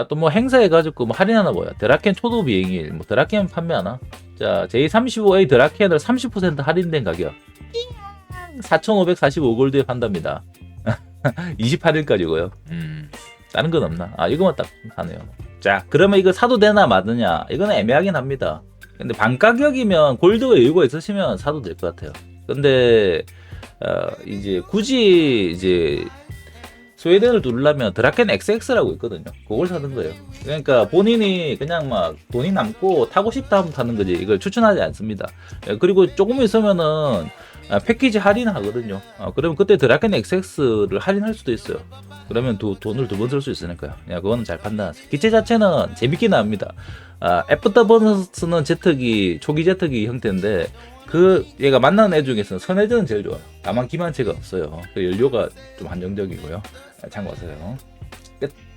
자, 또뭐 행사해가지고 뭐 할인하나 뭐야. 드라켄 초도 비행일, 뭐 드라켄 판매하나? 자, J35A 드라켄을 30% 할인된 가격. 4,545골드에 판답니다. 28일까지고요. 음, 다른 건 없나? 아, 이거만 딱 하네요. 자, 그러면 이거 사도 되나 마느냐? 이거는 애매하긴 합니다. 근데 반 가격이면 골드가 여유가 있으시면 사도 될 것 같아요. 근데 어, 이제 굳이 이제 스웨덴을 누르려면 드라켄 XX라고 있거든요. 그걸 사는 거예요. 그러니까 본인이 그냥 막 돈이 남고 타고 싶다 하면 타는 거지. 이걸 추천하지 않습니다. 예, 그리고 조금 있으면은 아, 패키지 할인하거든요. 아, 그러면 그때 드라켄 XX를 할인할 수도 있어요. 그러면 두, 돈을 두 번 쓸 수 있으니까요. 야, 그거는 잘 판단하세요. 기체 자체는 재밌긴 합니다. 아, 애프터 버너스는 제트기, 초기 제트기 형태인데, 그, 얘가 만나는 애 중에서는 선해전은 제일 좋아요. 다만 기만체가 없어요. 그 연료가 좀 한정적이고요. 아, 참고하세요. 끝.